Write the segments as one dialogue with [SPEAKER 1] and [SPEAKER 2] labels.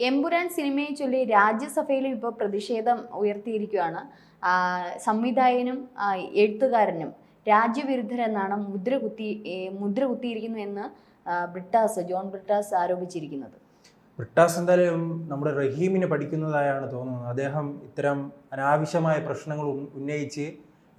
[SPEAKER 1] എമ്പുരാൻ സിനിമയെ ചൊല്ലി രാജ്യസഭയിലും ഇപ്പോൾ പ്രതിഷേധം ഉയർത്തിയിരിക്കുകയാണ്. സംവിധായകനും എഴുത്തുകാരനും രാജ്യവിരുദ്ധരെന്നാണ് മുദ്ര കുത്തി മുദ്ര കുത്തിയിരിക്കുന്നു എന്ന് ബ്രിട്ടാസ് ജോൺ ബ്രിട്ടാസ് ആരോപിച്ചിരിക്കുന്നത്.
[SPEAKER 2] ബ്രിട്ടാസ് എന്തായാലും നമ്മുടെ റഹീമിനെ പഠിക്കുന്നതായാണ് തോന്നുന്നത്. അദ്ദേഹം ഇത്തരം അനാവശ്യമായ പ്രശ്നങ്ങൾ ഉന്നയിച്ച്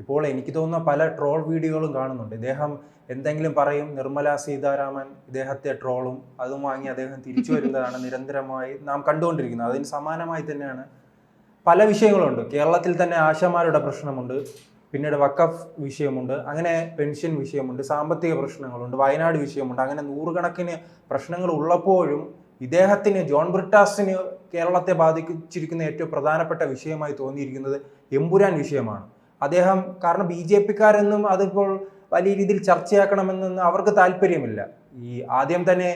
[SPEAKER 2] ഇപ്പോൾ എനിക്ക് തോന്നുന്ന പല ട്രോൾ വീഡിയോകളും കാണുന്നുണ്ട്. ഇദ്ദേഹം എന്തെങ്കിലും പറയും നിർമ്മല സീതാരാമൻ ഇദ്ദേഹത്തെ ട്രോളും അതും വാങ്ങി അദ്ദേഹം തിരിച്ചു വരുന്നതാണ് നിരന്തരമായി നാം കണ്ടുകൊണ്ടിരിക്കുന്നത്. അതിന് സമാനമായി തന്നെയാണ് പല വിഷയങ്ങളുണ്ട്. കേരളത്തിൽ തന്നെ ആശമാരുടെ പ്രശ്നമുണ്ട് പിന്നീട് വക്കഫ് വിഷയമുണ്ട് അങ്ങനെ പെൻഷൻ വിഷയമുണ്ട് സാമ്പത്തിക പ്രശ്നങ്ങളുണ്ട് വയനാട് വിഷയമുണ്ട് അങ്ങനെ നൂറുകണക്കിന് പ്രശ്നങ്ങൾ ഉള്ളപ്പോഴും ഇദ്ദേഹത്തിന് ജോൺ ബ്രിട്ടാസിന് കേരളത്തെ ബാധിച്ചിരിക്കുന്ന ഏറ്റവും പ്രധാനപ്പെട്ട വിഷയമായി തോന്നിയിരിക്കുന്നത് എമ്പുരാൻ വിഷയമാണ്. അദ്ദേഹം കാരണം ബി ജെ പിക്കാരെന്നും അതിപ്പോൾ വലിയ രീതിയിൽ ചർച്ചയാക്കണമെന്നൊന്നും അവർക്ക് താല്പര്യമില്ല. ഈ ആദ്യം തന്നെ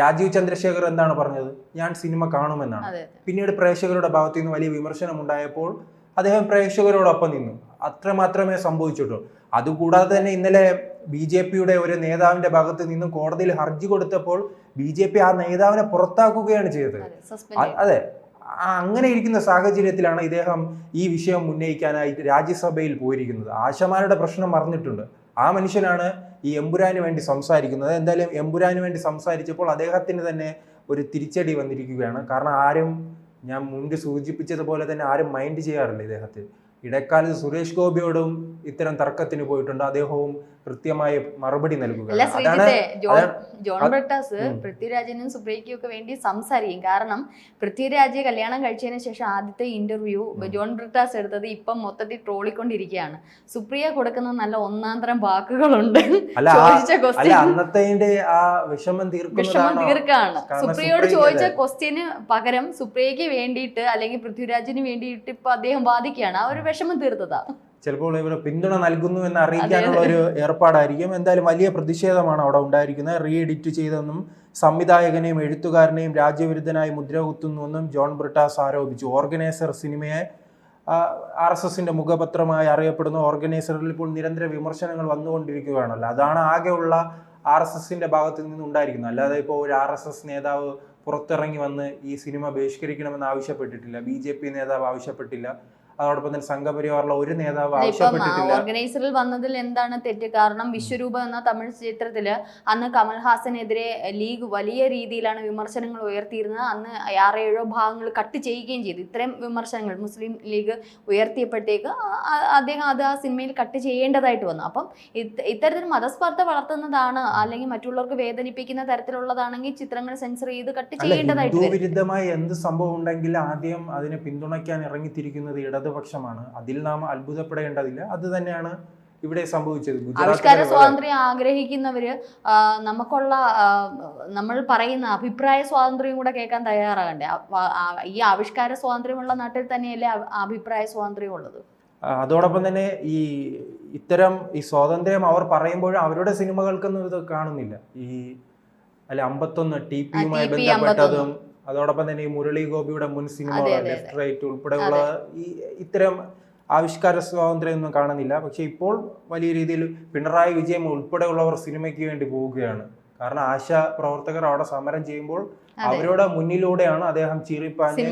[SPEAKER 2] രാജീവ് ചന്ദ്രശേഖർ എന്താണ് പറഞ്ഞത്? ഞാൻ സിനിമ കാണുമെന്നാണ്. പിന്നീട് പ്രേക്ഷകരുടെ ഭാഗത്തു നിന്ന് വലിയ വിമർശനം ഉണ്ടായപ്പോൾ അദ്ദേഹം പ്രേക്ഷകരോടൊപ്പം നിന്നു. അത്ര മാത്രമേ സംഭവിച്ചിട്ടുള്ളൂ. അതുകൂടാതെ തന്നെ ഇന്നലെ ബി ജെ പിയുടെ ഒരു നേതാവിന്റെ ഭാഗത്ത് നിന്നും കോടതിയിൽ ഹർജി കൊടുത്തപ്പോൾ ബി ജെ പി ആ നേതാവിനെ പുറത്താക്കുകയാണ് ചെയ്തത്.
[SPEAKER 1] അതെ.
[SPEAKER 2] അങ്ങനെ ഇരിക്കുന്ന സാഹചര്യത്തിലാണ് ഇദ്ദേഹം ഈ വിഷയം ഉന്നയിക്കാനായിട്ട് രാജ്യസഭയിൽ പോയിരിക്കുന്നത്. ആശമാരുടെ പ്രശ്നം മറന്നിട്ടുണ്ട് ആ മനുഷ്യനാണ് ഈ എമ്പുരാന് വേണ്ടി സംസാരിക്കുന്നത്. എന്തായാലും എമ്പുരാന് വേണ്ടി സംസാരിച്ചപ്പോൾ അദ്ദേഹത്തിന് തന്നെ ഒരു തിരിച്ചടി വന്നിരിക്കുകയാണ്. കാരണം ആരും ഞാൻ മുൻപ് സൂചിപ്പിച്ചതുപോലെ തന്നെ ആരും മൈൻഡ് ചെയ്യാറില്ല ഇദ്ദേഹത്തെ. ഇടക്കാലത്ത് സുരേഷ് ഗോപിയോടും ഇത്തരം തർക്കത്തിന് പോയിട്ടുണ്ട്. അദ്ദേഹവും കൃത്യമായ മറുപടി നൽകുക
[SPEAKER 1] ജോൺ ബ്രിട്ടാസ് പൃഥ്വിരാജിനും സുപ്രിയയ്ക്കും ഒക്കെ വേണ്ടി സംസാരിക്കും. കാരണം പൃഥ്വിരാജ് കല്യാണം കഴിച്ചതിന് ശേഷം ആദ്യത്തെ ഇന്റർവ്യൂ ജോൺ ബ്രിട്ടാസ് എടുത്തത് ഇപ്പം മൊത്തത്തിൽ ട്രോളിക്കൊണ്ടിരിക്കുകയാണ്. സുപ്രിയ കൊടുക്കുന്ന നല്ല ഒന്നാന്തരം വാക്കുകളുണ്ട്.
[SPEAKER 2] അന്നത്തെ ആ വിഷമം
[SPEAKER 1] വിഷമം തീർക്കാണ്.
[SPEAKER 2] സുപ്രിയോട്
[SPEAKER 1] സുപ്രിയയോട് ചോദിച്ച. ക്വസ്റ്റ്യന് പകരം സുപ്രിയക്ക് വേണ്ടിയിട്ട് അല്ലെങ്കിൽ പൃഥ്വിരാജിന് വേണ്ടിയിട്ട് ഇപ്പൊ അദ്ദേഹം വാദിക്കുകയാണ്. ആ ഒരു വിഷമം തീർത്തതാ.
[SPEAKER 2] ചിലപ്പോൾ ഇവർ പിന്തുണ നൽകുന്നു എന്ന് അറിയിക്കാനുള്ള ഒരു ഏർപ്പാടായിരിക്കും. എന്തായാലും വലിയ പ്രതിഷേധമാണ് അവിടെ ഉണ്ടായിരിക്കുന്നത്. റീ എഡിറ്റ് ചെയ്തെന്നും സംവിധായകനെയും എഴുത്തുകാരനെയും രാജ്യവിരുദ്ധനായി മുദ്ര കുത്തുന്നുവെന്നും ജോൺ ബ്രിട്ടാസ് ആരോപിച്ചു. ഓർഗനൈസർ സിനിമയെ ആർ എസ് എസിന്റെ മുഖപത്രമായി അറിയപ്പെടുന്ന ഓർഗനൈസറിൽ ഇപ്പോൾ നിരന്തര വിമർശനങ്ങൾ വന്നുകൊണ്ടിരിക്കുകയാണല്ലോ. അതാണ് ആകെയുള്ള ആർ എസ് എസിന്റെ ഭാഗത്ത് നിന്ന് ഉണ്ടായിരിക്കുന്നത്. അല്ലാതെ ഇപ്പോൾ ഒരു ആർ എസ് എസ് നേതാവ് പുറത്തിറങ്ങി വന്ന് ഈ സിനിമ ബഹിഷ്കരിക്കണമെന്ന് ആവശ്യപ്പെട്ടിട്ടില്ല. ബി ജെ പി നേതാവ് ആവശ്യപ്പെട്ടില്ല. അതോടൊപ്പം തന്നെ സംഘപരിവാറിലെ ഒരു നേതാവ് ആവശ്യപ്പെട്ടിട്ടില്ല.
[SPEAKER 1] ഓർഗനൈസറിൽ വന്നതിൽ എന്താണ് തെറ്റ്? കാരണം വിശ്വരൂപ എന്ന തമിഴ് ചിത്രത്തിൽ അന്ന് കമൽഹാസനെതിരെ ലീഗ് വലിയ രീതിയിലാണ് വിമർശനങ്ങൾ ഉയർത്തിയിരുന്നത്. അന്ന് ആറ് ആറേഴോ ഭാഗങ്ങൾ കട്ട് ചെയ്യുകയും ചെയ്തു. ഇത്രയും വിമർശനങ്ങൾ മുസ്ലിം ലീഗ് ഉയർത്തിയപ്പോഴത്തേക്ക് അദ്ദേഹം അത് ആ സിനിമയിൽ കട്ട് ചെയ്യേണ്ടതായിട്ട് വന്നു. അപ്പം ഇത്തരത്തിൽ മതസ്പർദ്ധ വളർത്തുന്നതാണ് അല്ലെങ്കിൽ മറ്റുള്ളവർക്ക് വേദനിപ്പിക്കുന്ന തരത്തിലുള്ളതാണെങ്കിൽ ചിത്രങ്ങൾ സെൻസർ ചെയ്ത് കട്ട് ചെയ്യേണ്ടതായിട്ട്
[SPEAKER 2] വിരുദ്ധമായി
[SPEAKER 1] വരും.
[SPEAKER 2] എന്ത് സംഭവം ഉണ്ടെങ്കിൽ ആദ്യം അതിനെ പിന്തുണയ്ക്കാൻ ഇറങ്ങിത്തിരിക്കുന്നത് ഇടതുപക്ഷമാണ് അതിൽ നാം അത്ഭുതപ്പെടേണ്ടതില്ല. അത് തന്നെയാണ് ഇവിടെ സംഭവിച്ചത്.
[SPEAKER 1] ആവിഷ്കാര സ്വാതന്ത്ര്യം ആഗ്രഹിക്കുന്നവര് നമുക്കുള്ള നമ്മൾ പറയുന്ന അഭിപ്രായ സ്വാതന്ത്ര്യം കൂടെ കേൾക്കാൻ തയ്യാറാകണ്ടേ? ഈ ആവിഷ്കാര സ്വാതന്ത്ര്യമുള്ള നാട്ടിൽ തന്നെയല്ലേ അഭിപ്രായ സ്വാതന്ത്ര്യം ഉള്ളത്
[SPEAKER 2] അതോടൊപ്പം തന്നെ ഈ ഇത്തരം ഈ സ്വാതന്ത്ര്യം അവർ പറയുമ്പോഴും അവരുടെ സിനിമകൾക്കൊന്നും ഇത് കാണുന്നില്ല. ഈ അല്ല അമ്പത്തൊന്ന് ടി പിയുമായി ബന്ധപ്പെട്ടതും അതോടൊപ്പം തന്നെ ഈ മുരളി ഗോപിയുടെ മുൻ സിനിമകൾ ലെഫ്റ്റ് റൈറ്റ് ഉൾപ്പെടെയുള്ള ഈ ഇത്തരം ആവിഷ്കാര സ്വാതന്ത്ര്യം ഒന്നും കാണുന്നില്ല. പക്ഷെ ഇപ്പോൾ വലിയ രീതിയിൽ പിണറായി വിജയം ഉൾപ്പെടെയുള്ളവർ സിനിമയ്ക്ക് വേണ്ടി പോവുകയാണ്. കാരണം ആശാ പ്രവർത്തകർ അവിടെ സമരം ചെയ്യുമ്പോൾ. അവരുടെ മുന്നിലൂടെയാണ് അദ്ദേഹം ചീറിപ്പാഞ്ഞ്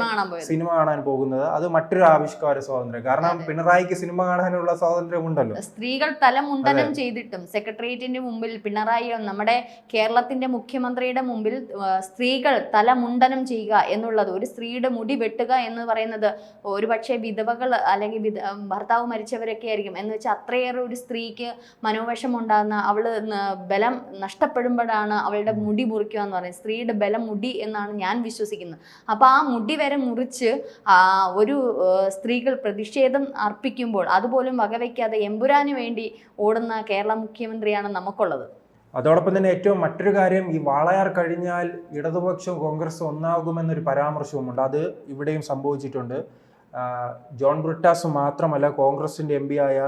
[SPEAKER 1] സിനിമ കാണാൻ
[SPEAKER 2] പോകുന്നത്. അത് മറ്റൊരു ആവിഷ്കാര സ്വാതന്ത്ര്യം. കാരണം പിണറായിക്ക് സിനിമ കാണാനുള്ള സ്വാതന്ത്ര്യം ഉണ്ടല്ലോ.
[SPEAKER 1] സ്ത്രീകൾ തലമുണ്ടനം ചെയ്തിട്ടും സെക്രട്ടേറിയറ്റിന്റെ മുമ്പിൽ പിണറായി നമ്മുടെ കേരളത്തിന്റെ മുഖ്യമന്ത്രിയുടെ മുമ്പിൽ സ്ത്രീകൾ തലമുണ്ടനം ചെയ്യുക എന്നുള്ളത് ഒരു സ്ത്രീയുടെ മുടി വെട്ടുക എന്ന് പറയുന്നത് ഒരു പക്ഷേ വിധവകൾ അല്ലെങ്കിൽ ഭർത്താവ് മരിച്ചവരൊക്കെ ആയിരിക്കും. എന്ന് വെച്ചാൽ അത്രയേറെ ഒരു സ്ത്രീക്ക് മനോവിഷം ഉണ്ടാകുന്ന അവൾ ബലം നഷ്ടപ്പെടുമ്പോഴാണ് അവളുടെ മുടി മുറിക്കുക എന്ന് പറയുന്നത്. സ്ത്രീയുടെ ബലം മുടി എന്നാണ് ഞാൻ വിശ്വസിക്കുന്നത്. അപ്പോൾ ആ മുടി വരെ മുറിച്ച് ഒരു സ്ത്രീകൾ പ്രതിഷേധം അർപ്പിക്കുമ്പോൾ അതുപോലും വകവയ്ക്കാതെ എമ്പുരാന് വേണ്ടി ഓടുന്ന കേരള മുഖ്യമന്ത്രിയാണ് നമുക്കുള്ളത്.
[SPEAKER 2] അതോടൊപ്പം തന്നെ ഏറ്റവും മറ്റൊരു കാര്യം ഈ വാളയാർ കഴിഞ്ഞാൽ ഇടതുപക്ഷവും കോൺഗ്രസും ഒന്നാകുമെന്നൊരു പരാമർശവുമുണ്ട്. അത് ഇവിടെയും സംഭവിച്ചിട്ടുണ്ട്. ജോൺ ബ്രിട്ടാസ് മാത്രമല്ല കോൺഗ്രസിന്റെ എം ആയ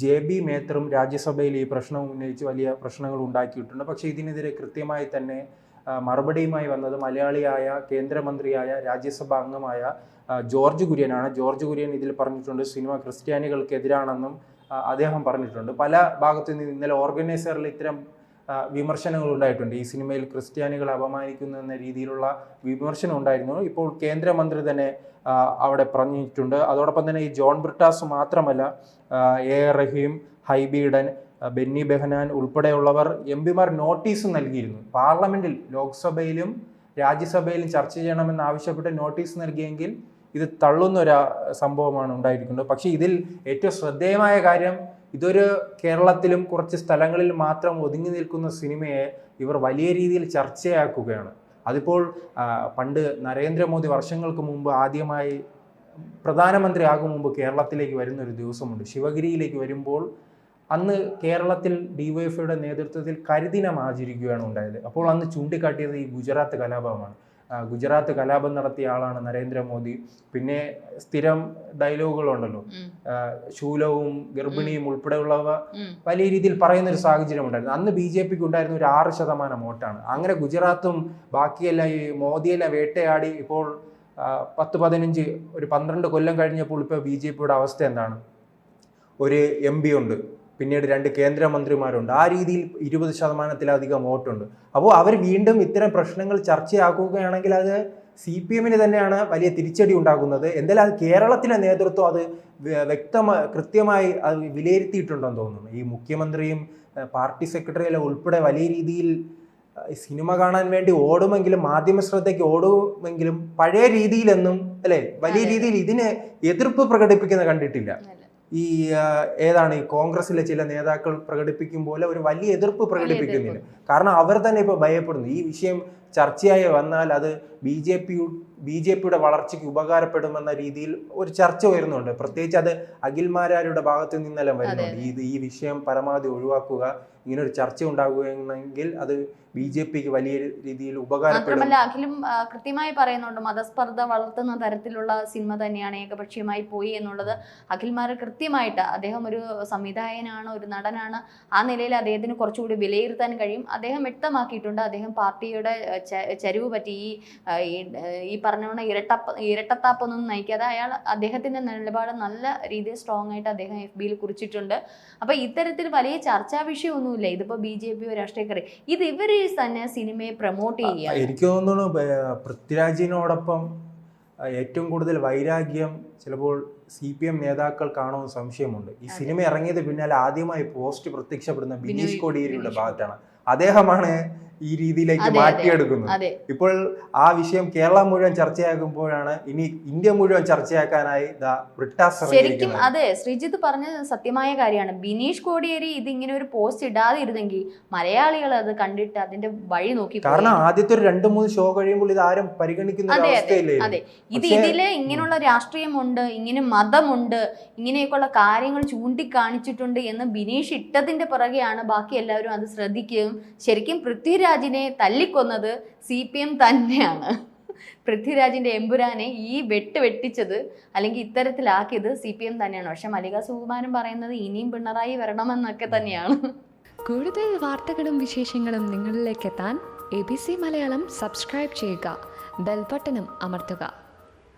[SPEAKER 2] ജെ ബി മേത്തറും രാജ്യസഭയിൽ ഈ പ്രശ്നം ഉന്നയിച്ച് വലിയ പ്രശ്നങ്ങൾ ഉണ്ടാക്കിയിട്ടുണ്ട്. പക്ഷേ ഇതിനെതിരെ കൃത്യമായി തന്നെ മറുപടിയുമായി വന്നത് മലയാളിയായ കേന്ദ്രമന്ത്രിയായ രാജ്യസഭാ അംഗമായ ജോർജ് കുര്യനാണ്. ജോർജ് കുര്യൻ ഇതിൽ പറഞ്ഞിട്ടുണ്ട് സിനിമ ക്രിസ്ത്യാനികൾക്കെതിരാണെന്നും അദ്ദേഹം പറഞ്ഞിട്ടുണ്ട്. പല ഭാഗത്തു നിന്ന് ഇന്നലെ ഓർഗനൈസറിൽ ഇത്തരം വിമർശനങ്ങൾ ഉണ്ടായിട്ടുണ്ട്. ഈ സിനിമയിൽ ക്രിസ്ത്യാനികളെ അപമാനിക്കുന്നു എന്ന രീതിയിലുള്ള വിമർശനം ഉണ്ടായിരുന്നു. ഇപ്പോൾ കേന്ദ്രമന്ത്രി തന്നെ അവിടെ പറഞ്ഞിട്ടുണ്ട്. അതോടൊപ്പം തന്നെ ഈ ജോൺ ബ്രിട്ടാസ് മാത്രമല്ല എ റഹീം ഹൈബീഡൻ ബെന്നി ബെഹനാൻ ഉൾപ്പെടെയുള്ളവർ എം പിമാർ നോട്ടീസ് നൽകിയിരുന്നു. പാർലമെന്റിൽ ലോക്സഭയിലും രാജ്യസഭയിലും ചർച്ച ചെയ്യണമെന്ന് ആവശ്യപ്പെട്ട് നോട്ടീസ് നൽകിയെങ്കിൽ ഇത് തള്ളുന്ന ഒരു സംഭവമാണ് ഉണ്ടായിരിക്കുന്നത്. പക്ഷേ ഇതിൽ ഏറ്റവും ശ്രദ്ധേയമായ കാര്യം ഇതൊരു കേരളത്തിലും കുറച്ച് സ്ഥലങ്ങളിൽ മാത്രം ഒതുങ്ങി നിൽക്കുന്ന സിനിമയെ ഇവർ വലിയ രീതിയിൽ ചർച്ചയാക്കുകയാണ്. അതിപ്പോൾ പണ്ട് നരേന്ദ്രമോദി വർഷങ്ങൾക്ക് മുമ്പ് ആദ്യമായി പ്രധാനമന്ത്രി ആകും മുമ്പ് കേരളത്തിലേക്ക് വരുന്ന ഒരു ദിവസമുണ്ട്. ശിവഗിരിയിലേക്ക് വരുമ്പോൾ അന്ന് കേരളത്തിൽ ഡിവൈഎഫ്ഐയുടെ നേതൃത്വത്തിൽ കരിദിനം ആചരിക്കുകയാണ് ഉണ്ടായത്. അപ്പോൾ അന്ന് ചൂണ്ടിക്കാട്ടിയത് ഈ ഗുജറാത്ത് കലാപമാണ്. ഗുജറാത്ത് കലാപം നടത്തിയ ആളാണ് നരേന്ദ്രമോദി. പിന്നെ സ്ഥിരം ഡയലോഗുകളുണ്ടല്ലോ. ശൂലവും ഗർഭിണിയും ഉൾപ്പെടെയുള്ളവ
[SPEAKER 1] പല
[SPEAKER 2] വലിയ രീതിയിൽ പറയുന്ന ഒരു സാഹചര്യം ഉണ്ടായിരുന്നു. അന്ന് ബി ജെ പിക്ക് ഉണ്ടായിരുന്ന ഒരു ആറ് ശതമാനം വോട്ടാണ്. അങ്ങനെ ഗുജറാത്തും ബാക്കിയെല്ലാം ഈ മോദിയെല്ലാം വേട്ടയാടി ഇപ്പോൾ പത്ത് പതിനഞ്ച് ഒരു പന്ത്രണ്ട് കൊല്ലം കഴിഞ്ഞപ്പോൾ ഇപ്പോൾ ബി ജെ പിയുടെ അവസ്ഥ എന്താണ്? ഒരു എം പി ഉണ്ട്. പിന്നീട് രണ്ട് കേന്ദ്രമന്ത്രിമാരുണ്ട്. ആ രീതിയിൽ ഇരുപത് ശതമാനത്തിലധികം വോട്ടുണ്ട്. അപ്പോൾ അവർ വീണ്ടും ഇത്തരം പ്രശ്നങ്ങൾ ചർച്ചയാക്കുകയാണെങ്കിൽ അത് സി പി എമ്മിന് തന്നെയാണ് വലിയ തിരിച്ചടി ഉണ്ടാകുന്നത്. എന്തായാലും അത് കേരളത്തിലെ നേതൃത്വം അത് വ്യക്തമായി കൃത്യമായി അത് വിലയിരുത്തിയിട്ടുണ്ടെന്ന് തോന്നുന്നു. ഈ മുഖ്യമന്ത്രിയും പാർട്ടി സെക്രട്ടറിയിലും ഉൾപ്പെടെ വലിയ രീതിയിൽ സിനിമ കാണാൻ വേണ്ടി ഓടുമെങ്കിലും മാധ്യമ ശ്രദ്ധയ്ക്ക് ഓടുമെങ്കിലും പഴയ രീതിയിലെന്നും അല്ലെ വലിയ രീതിയിൽ ഇതിന് എതിർപ്പ് പ്രകടിപ്പിക്കുന്ന കണ്ടിട്ടില്ല. ഈ ഏതാണ് ഈ കോൺഗ്രസിലെ ചില നേതാക്കൾ പ്രകടിപ്പിക്കും പോലെ ഒരു വലിയ എതിർപ്പ് പ്രകടിപ്പിക്കുന്നില്ല. കാരണം അവർ തന്നെ ഇപ്പൊ ഭയപ്പെടുന്നു. ഈ വിഷയം ചർച്ചയായി വന്നാൽ അത് B J P B J പിയുടെ വളർച്ചയ്ക്ക് ഉപകാരപ്പെടുമെന്ന രീതിയിൽ ഒരു ചർച്ച വരുന്നുണ്ട് പ്രത്യേകിച്ച് അത് അഖിൽമാരാരുടെ ഭാഗത്ത് നിന്നെല്ലാം വരുന്നുണ്ട്. ഇത് ഈ വിഷയം പരമാവധി ഒഴിവാക്കുക ഇങ്ങനെ ഒരു ചർച്ച ഉണ്ടാകുകയാണെങ്കിൽ അത് ബി ജെ പിക്ക് വലിയ രീതിയിൽ ഉപകാരപ്പെടും.
[SPEAKER 1] അഖിലും കൃത്യമായി പറയുന്നുണ്ട് മതസ്പർദ്ധ വളർത്തുന്ന തരത്തിലുള്ള സിനിമ തന്നെയാണ് ഏകപക്ഷീയമായി പോയി എന്നുള്ളത്. അഖിൽമാർ കൃത്യമായിട്ട് അദ്ദേഹം ഒരു സംവിധായകനാണ് ഒരു നടനാണ്. ആ നിലയിൽ അദ്ദേഹത്തിന് കുറച്ചുകൂടി വിലയിരുത്താൻ കഴിയും. അദ്ദേഹം വ്യക്തമാക്കിയിട്ടുണ്ട് അദ്ദേഹം പാർട്ടിയുടെ ചരിവ് പറ്റി ഈ ഈ, പറഞ്ഞോണ ഇരട്ടപ്പ ഇരട്ടത്താപ്പൊന്നും നയിക്കാതെ അയാൾ അദ്ദേഹത്തിന്റെ നിലപാട് നല്ല രീതിയിൽ സ്ട്രോങ് ആയിട്ട് അദ്ദേഹം എഫ് ബിയിൽ കുറിച്ചിട്ടുണ്ട്. അപ്പോൾ ഇത്തരത്തിൽ വലിയ ചർച്ചാ വിഷയമൊന്നുമില്ല. ഇതിപ്പോൾ ബി ജെ പിയോ രാഷ്ട്രീയക്കാരെ ഇത് ഇവർ തന്നെ സിനിമയെ പ്രൊമോട്ട് ചെയ്യുക
[SPEAKER 2] എനിക്ക് തോന്നുന്നു പൃഥ്വിരാജിനോടൊപ്പം ഏറ്റവും കൂടുതൽ വൈരാഗ്യം ചിലപ്പോൾ സി പി എം നേതാക്കൾക്കാണോ എന്ന് സംശയമുണ്ട്. ഈ സിനിമ ഇറങ്ങിയത് പിന്നാലെ ആദ്യമായി പോസ്റ്റ് പ്രത്യക്ഷപ്പെടുന്ന ബിനീഷ് കോടിയേരിയുടെ ഭാഗത്താണ്. അദ്ദേഹമാണ് ഈ രീതിയിലേക്ക്
[SPEAKER 1] മാറ്റിയെടുക്കുന്നു.
[SPEAKER 2] മാറ്റിയെടുക്കുന്നത് ഇപ്പോൾ ആ വിഷയം കേരളം മുഴുവൻ ചർച്ചയാക്കുമ്പോഴാണ് ഇനി ഇന്ത്യ മുഴുവൻ ചർച്ചയാക്കാനായി
[SPEAKER 1] ശരിക്കും അതെ ശ്രീജിത്ത് പറഞ്ഞത് സത്യമായ കാര്യമാണ്. ബിനീഷ് കോടിയേരി ഇത് ഇങ്ങനെ ഒരു പോസ്റ്റ് ഇടാതിരുന്നെങ്കിൽ മലയാളികൾ അത് കണ്ടിട്ട് അതിന്റെ വഴി നോക്കി
[SPEAKER 2] കാരണം ആദ്യത്തെ ഒരു രണ്ടു മൂന്ന് ഷോ കഴിയുമ്പോൾ ഇത് ആരും പരിഗണിക്കുന്ന
[SPEAKER 1] അതെ ഇത് ഇതിൽ ഇങ്ങനെയുള്ള രാഷ്ട്രീയമുണ്ട് ഇങ്ങനെ മതമുണ്ട് ഇങ്ങനെയൊക്കെയുള്ള കാര്യങ്ങൾ ചൂണ്ടിക്കാണിച്ചിട്ടുണ്ട് എന്ന് ബിനീഷ് ഇട്ടതിന്റെ പിറകെയാണ് ബാക്കി എല്ലാവരും അത് ശ്രദ്ധിക്കുകയും ശരിക്കും പൃഥ്വിരാജിനെ തല്ലിക്കൊന്നത് സി പി എം തന്നെയാണ്. പൃഥ്വിരാജിന്റെ എമ്പുരാനെ ഈ വെട്ട് വെട്ടിച്ചത് അല്ലെങ്കിൽ ഇത്തരത്തിലാക്കിയത് സി പി എം തന്നെയാണ്. പക്ഷെ മല്ലിക സുകുമാരൻ പറയുന്നത് ഇനിയും പിണറായി വരണമെന്നൊക്കെ തന്നെയാണ്.
[SPEAKER 3] കൂടുതൽ വാർത്തകളും വിശേഷങ്ങളും നിങ്ങളിലേക്ക് എത്താൻ A B C Malayalam subscribe ചെയ്യുക. ബെൽബട്ടനും അമർത്തുക.